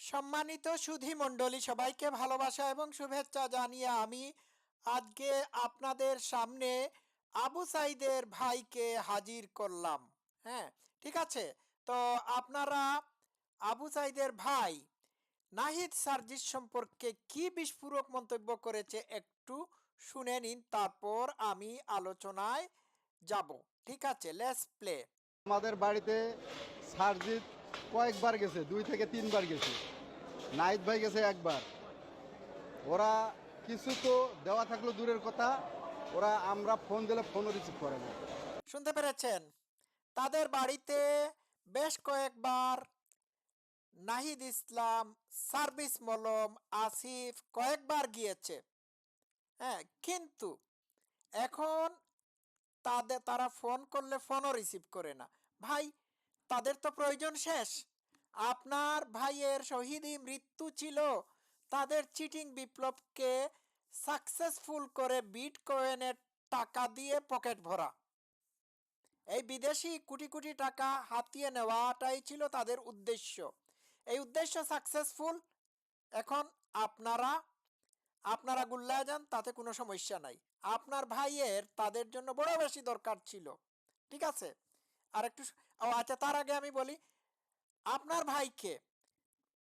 সম্মানিত সুধী মণ্ডলী, সবাইকে ভালোবাসা এবং শুভেচ্ছা জানিয়ে আমি আজকে আপনাদের সামনে আবু সাইদের ভাইকে হাজির করলাম। হ্যাঁ ঠিক আছে? তো আপনারা আবু সাইদের ভাই নাহিদ সার্জিস সম্পর্কে কি বিস্ফোরক মন্তব্য করেছে একটু শুনে নিন, তারপর আমি আলোচনায় যাব। ঠিক আছে লেটস প্লে আমাদের বাড়িতে সারজিৎ কয়েকবার গেছে, দুই থেকে তিনবার গেছে। নাইট ভাই গেছে একবার। ওরা কিছু তো দেওয়া থাকল দূরের কথা, ওরা আমরা ফোন দিলে ফোনও রিসিভ করে না। শুনতে পেরেছেন? তাদের বাড়িতে বেশ কয়েকবার নাহিদ ইসলাম সার্ভিস মলম, আসিফ কয়েকবার গিয়েছে। হ্যাঁ কিন্তু এখন তাদের, তারা ফোন করলে ফোনও রিসিভ করে না। ভাই তাদের তো প্রয়োজন শেষ। আপনার ভাইয়ের শহীদই মৃত্যু ছিল। তাদের চিটিং বিপ্লবকে সাকসেসফুল করে বিট কয়েনের টাকা দিয়ে পকেট ভরা। এই বিদেশি কোটি কোটি টাকা হাতিয়ে নেওয়াটাই ছিল তাদের উদ্দেশ্য। এই উদ্দেশ্য সাকসেসফুল। এখন আপনারা আপনারা গুল্লায় যান, তাতে কোনো সমস্যা নাই। আপনার ভাইয়ের তাদের জন্য বড় বেশি দরকার ছিল। ঠিক আছে? আর একটু ও আচ্ছা তার আগে আমি বলি, আপনার ভাইকে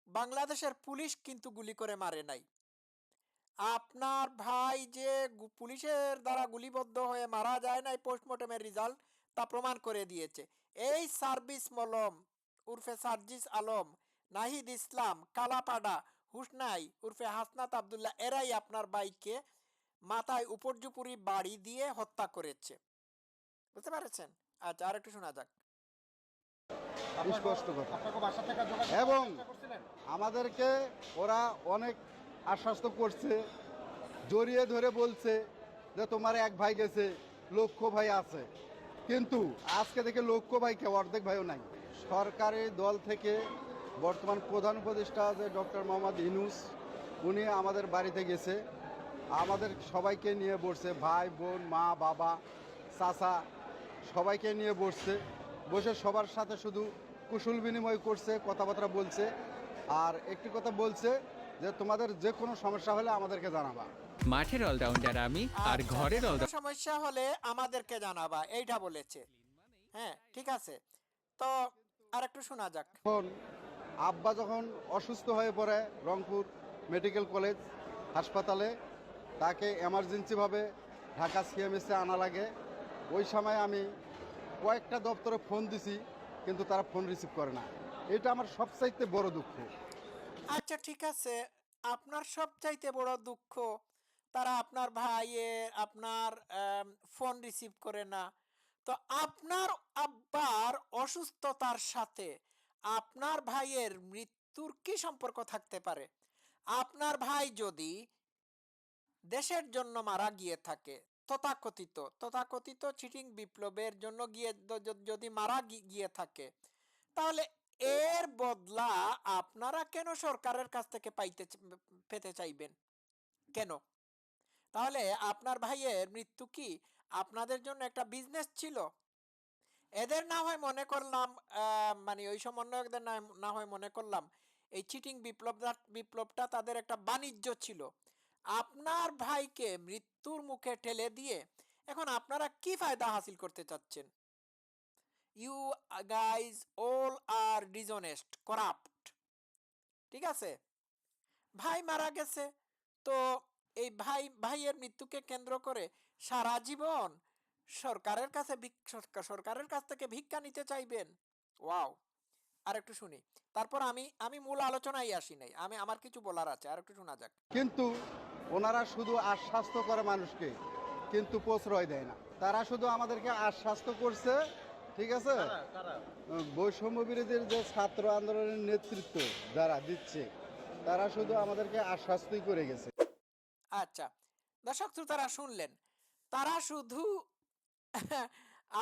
বাংলাদেশের পুলিশ কিন্তু গুলি করে মারে নাই। আপনার ভাই যে পুলিশের দ্বারা গুলিবদ্ধ হয়ে মারা যায় নাই পোস্টমর্টমের রেজাল্ট তা প্রমাণ করে দিয়েছে। এই সার্ভিস মলম, উর্ফে সার্জিস আলম, নাহিদ ইসলাম, কালাপাডা, হুসনাই, উর্ফে হাসনাত আবদুল্লাহ, এরাই আপনার ভাইকে মাথায় উপর্যুপুরি বাড়ি দিয়ে হত্যা করেছে। বুঝতে পেরেছেন? আচ্ছা আর একটু শোনা যাক। স্পষ্ট কথা। আপনাকে বাসা থেকে যোগাযোগ এবং? আমাদেরকে ওরা অনেক আশ্বস্ত করছে জড়িয়ে ধরে বলছে যে তোমার এক ভাই গেছে লক্ষ ভাই আছে। কিন্তু আজকে থেকে লক্ষ ভাই কেউ অর্ধেক ভাইও নাই। সরকারি দল থেকে বর্তমান প্রধান উপদেষ্টা যে ডক্টর মোহাম্মদ ইনুস উনি আমাদের বাড়িতে গেছে। আমাদের সবাইকে নিয়ে বসছে ভাই বোন মা বাবা চাচা সবাইকে নিয়ে বসছে। বসে সবার সাথে শুধু কুশল বিনিময় করছে কথাবার্তা বলছে। আর একটি কথা বলছে যে তোমাদের যে কোনো সমস্যা হলে আমাদেরকে জানাবা। মাঠের অলরাউন্ডার আমি আর আচ্ছা, ঘরের অলরাউন্ডার সমস্যা হলে আমাদেরকে জানাবা এইটা বলেছে। হ্যাঁ ঠিক আছে। তো আর একটু শোনা যাক। এখন আব্বা যখন অসুস্থ হয়ে পড়ে রংপুর মেডিকেল কলেজ হাসপাতালে তাকে এমার্জেন্সিভাবে ঢাকা সিএমএসে আনা লাগে। ওই সময় আমি কয়েকটা দপ্তরে ফোন দিছি, কিন্তু তারা ফোন রিসিভ করে না। এটা আমার সবচাইতে বড় দুঃখ। আচ্ছা ঠিক আছে। আপনার সবচাইতে বড় দুঃখ, তারা আপনার ভাইয়ের, আপনার ফোন রিসিভ করে না। তো আপনার আব্বার অসুস্থতার সাথে আপনার ভাইয়ের মৃত্যুর কি সম্পর্ক থাকতে পারে? আপনার ভাই যদি দেশের জন্য মারা গিয়ে থাকে তথাকথিত তথাকথিত চিটিং বিপ্লবের জন্য গিয়ে যদি মারা গিয়ে থাকে। তাহলে এর বদলা আপনারা কেন সরকারের কাছ থেকে পাইতে পেতে চাইবেন? কেন? তাহলে আপনার ভাইয়ের মৃত্যু কি আপনাদের জন্য একটা বিজনেস ছিল? এদের না হয় মনে করলাম মানে ওই সমন্বয়কদের না হয় মনে করলাম, এই চিটিং বিপ্লবটা বিপ্লবটা তাদের একটা বাণিজ্য ছিল। আপনার ভাইকে মৃত্যুর মুখে ঠেলে দিয়ে এখন আপনারা কি ফায়দা হাসিল করতে চাচ্ছেন? You guys all are dishonest corrupt ঠিক আছে? ভাই মারা গেছে। তো এই ভাই, ভাইয়ের মৃত্যুকে কেন্দ্র করে সারা জীবন সরকারের কাছে সরকারের কাছ থেকে ভিক্ষা নিতে চাইবেন? ওয়াও! আর একটু শুনি। তারপর আমি আমি মূল আলোচনায় আসি নাই। আমি আমার কিছু বলার আছে আর একটু শোনা যাক। কিন্তু ওনারা শুধু আশ্বাস্ত করে মানুষকে কিন্তু প্রশ্রয় দেয় না। তারা শুধু আমাদেরকে আশ্বাস্ত করছে ঠিক আছে? বৈষম্য বিরোধীর যে ছাত্র আন্দোলনের নেতৃত্ব যারা দিচ্ছে তারা শুধু আমাদেরকে আশ্বাস্তই করে গেছে। আচ্ছা দর্শক শ্রোতারা শুনলেন তারা শুধু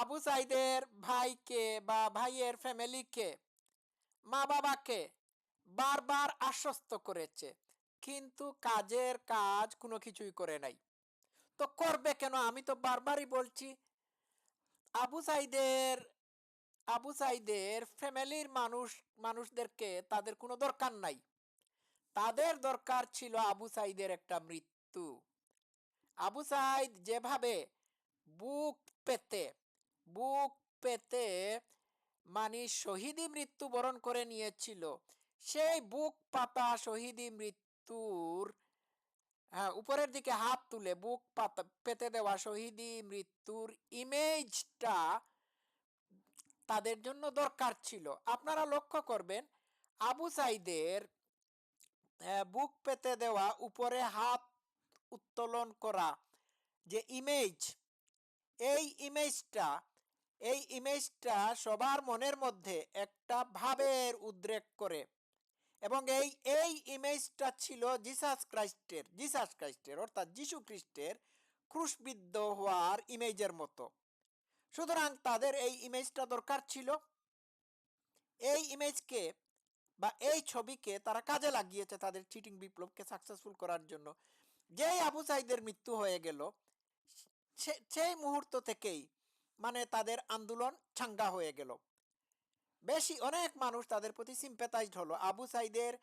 আবু সাইদের ভাইকে বা ভাইয়ের ফ্যামিলিকে মা বাবাকে বারবার আশ্বস্ত করেছে, কিন্তু কাজের কাজ কোনো কিছুই করে নাই। তো করবে কেন? আমি তো বারবারই বলছি, আবু সাইদের আবু সাইদের ফ্যামিলির মানুষ, মানুষদেরকে তাদের কোনো দরকার নাই। তাদের দরকার ছিল আবু সাইদের একটা মৃত্যু। আবু সাইদ যেভাবে বুক পেতে বুক পেতে মানে শহীদি মৃত্যু বরণ করে নিয়েছিল। সেই বুক পাতা শহীদি মৃত্যুর হ্যাঁ উপরের দিকে হাত তুলে বুক পাতা পেতে দেওয়া শহীদি মৃত্যুর ইমেজটা তাদের জন্য দরকার ছিল। আপনারা লক্ষ্য করবেন, আবু সাইদের বুক পেতে দেওয়া উপরে হাত উত্তোলন করা যে ইমেজ, এই ইমেজটা এই ইমেজটা সবার মনের মধ্যে একটা ভাবের উদ্রেক করে এবং এই এই ইমেজটা ছিল জিসাস ক্রাইস্টের জিসাস ক্রাইস্টের অর্থাৎ যিশু খ্রিস্টের ক্রুশবিদ্ধ হওয়ার ইমেজের মতো। সুতরাং তাদের এই ইমেজটা দরকার ছিল। এই ইমেজকে বা এই ছবিকে তারা কাজে লাগিয়েছে তাদের চিটিং বিপ্লবকে সাকসেসফুল করার জন্য। যেই আবু সাইদের মৃত্যু হয়ে গেল সেই মুহূর্ত থেকেই মানে তাদের আন্দোলন ছাঙ্গা হয়ে গেল। বেশি অনেক মানুষ তাদের প্রতি সিম্পেথাইজড হলো। আবু সাইদের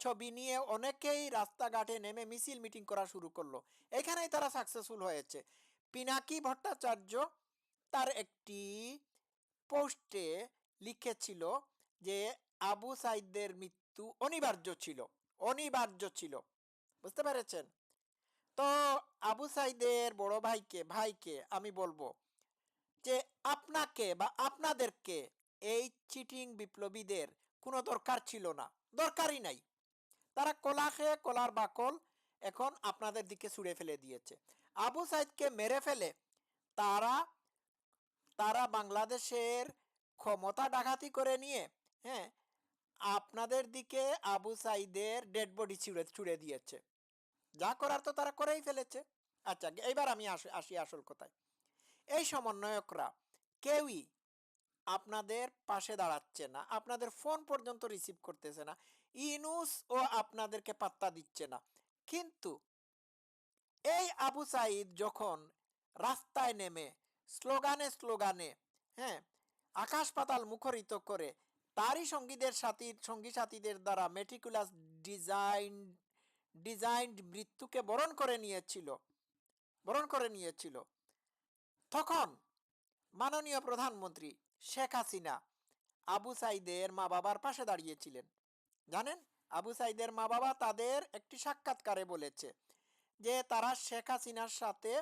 ছবি নিয়ে অনেকেই রাস্তাঘাটে নেমে মিছিল মিটিং করা শুরু করল। এখানেই তারা সাকসেসফুল হয়েছে। পিনাকি ভট্টাচার্য তার একটি পোস্টে লিখেছিল যে, আবু সাইদের মৃত্যু অনিবার্য ছিল। অনিবার্য ছিল। বুঝতে পেরেছেন? তো আবু সাইদের বড় ভাইকে ভাইকে আমি বলব যে আপনাকে বা আপনাদেরকে এই চিটিং বিপ্লবীদের কোনো দরকার ছিল না, দরকারই নাই। তারা কলা খেয়ে কলার বাকল এখন আপনাদের দিকে ছুঁড়ে ফেলে দিয়েছে। আবু সাইদকে মেরে ফেলে তারা তারা বাংলাদেশের ক্ষমতা ডাকাতি করে নিয়ে হ্যাঁ আপনাদের দিকে আবু সাইদের ডেড বডি ছুঁড়ে ছুঁড়ে দিয়েছে। যা করার তো তারা করেই ফেলেছে। আচ্ছা এইবার আমি আসি আসি আসল কথায়। এই সমন্বয়করা কেউই আপনাদের পাশে দাঁড়াচ্ছে না, আপনাদের ফোন পর্যন্ত রিসিভ করতেছে না ইনুস ও আপনাদেরকে পাত্তা দিচ্ছে না। কিন্তু এই আবু সাইদ যখন রাস্তায় নেমে স্লোগানে স্লোগানে হ্যাঁ আকাশ পাতাল মুখরিত করে তারই সঙ্গীদের সাথী, সঙ্গী সাথীদের দ্বারা মেটিকুলাস ডিজাইন ডিজাইনড মৃত্যুকে বরণ করে নিয়েছিল, বরণ করে নিয়েছিল তখন মাননীয় প্রধানমন্ত্রী শেখ হাসিনা আবু সাইদের মা বাবার পাশে দাঁড়িয়েছিলেন। জানেন? আবু সাইদের মা বাবা তাদের একটি সাক্ষাৎকারে বলেছে যে, তারা শেখ হাসিনার সাথে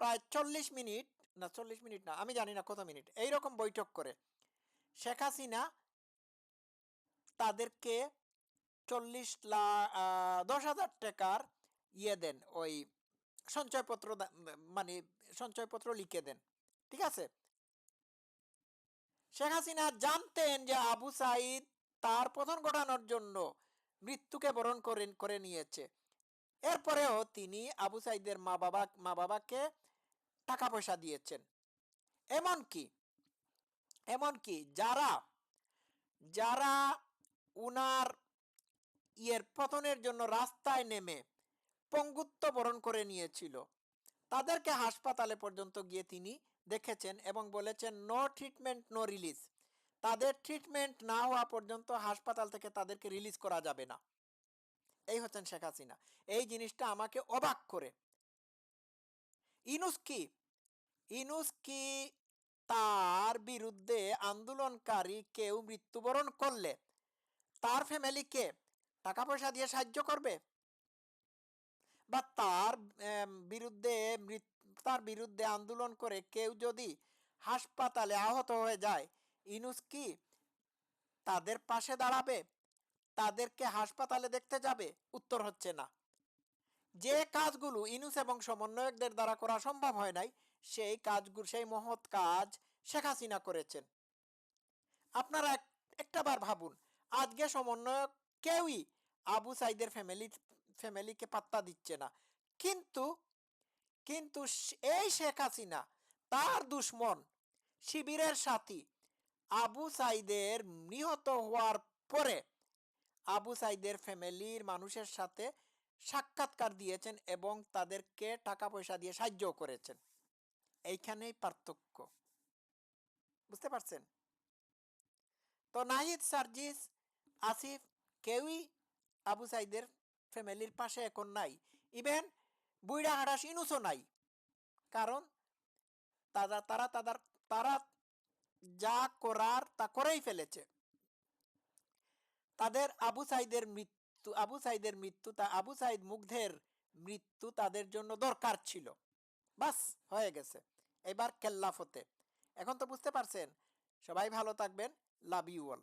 প্রায় চল্লিশ মিনিট, না চল্লিশ মিনিট না, আমি জানি না কত মিনিট, এইরকম বৈঠক করে। শেখ হাসিনা তাদেরকে চল্লিশ লাখ দশ হাজার টাকার ইয়ে দেন, ওই সঞ্চয়পত্র মানে সঞ্চয়পত্র লিখে দেন, ঠিক আছে? শেখ হাসিনা জানতেন যে আবু সাইদ তার পতন ঘটানোর জন্য মৃত্যুকে বরণ করে করে নিয়েছে। এরপরেও তিনি আবু সাইদের মা বাবা, মা বাবাকে টাকা পয়সা দিয়েছেন। এমনকি এমনকি যারা যারা উনার ইয়ের পতনের জন্য রাস্তায় নেমে পঙ্গুত্ব বরণ করে নিয়েছিল তাদেরকে হাসপাতালে পর্যন্ত গিয়ে তিনি দেখেছেন এবং বলেছেন, নো ট্রিটমেন্ট, নো রিলিজ। তাদের ট্রিটমেন্ট না হওয়া পর্যন্ত হাসপাতাল থেকে তাদেরকে রিলিজ করা যাবে না। এই হচ্ছেন শেখ হাসিনা। এই জিনিসটা আমাকে অবাক করে। ইনুস কি? ইনুস কি তার বিরুদ্ধে আন্দোলনকারী কেউ মৃত্যুবরণ করলে? তার ফ্যামিলিকে টাকা পয়সা দিয়ে সাহায্য করবে? বা তার বিরুদ্ধে তার বিরুদ্ধে আন্দোলন করে কেউ যদি হাসপাতালে আহত হয়ে যায়, ইনুস কি তাদের পাশে দাঁড়াবে? তাদেরকে হাসপাতালে দেখতে যাবে? উত্তর হচ্ছে না। যে কাজগুলো ইনুস এবং সমন্বয়কদের দ্বারা করা সম্ভব হয় নাই, সেই কাজগুলো সেই মহৎ কাজ শেখ হাসিনা করেছেন। আপনারা এক- একটাবার ভাবুন, আজকে সমন্বয়ক কেউই আবু সাইদের ফ্যামিলি ফ্যামিলিকে পাত্তা দিচ্ছে না। কিন্তু কিন্তু এই শেখ হাসিনা, তার দুশ্মন, শিবিরের সাথী আবু সাইদের নিহত হওয়ার পরে আবু সাইদের ফ্যামিলির মানুষের সাথে সাক্ষাৎকার দিয়েছেন এবং তাদেরকে টাকা পয়সা দিয়ে সাহায্য করেছেন। এইখানেই পার্থক্য। বুঝতে পারছেন? তো নাহিদ, সার্জিস, আসিফ, কেউই আবু সাইদের ফ্যামিলির পাশে এখন নাই। ইভেন বুইড়া হাড়াস ইনুসও নাই। কারণ তারা তারা তাদের, তারা যা করার তা করেই ফেলেছে। তাদের আবু সাইদের মৃত্যু, আবু সাইদের মৃত্যু তা, আবু সাইদ মুগ্ধের মৃত্যু তাদের জন্য দরকার ছিল। বাস, হয়ে গেছে। এবার কেল্লাফতে এখন তো বুঝতে পারছেন, সবাই ভালো থাকবেন। Love you all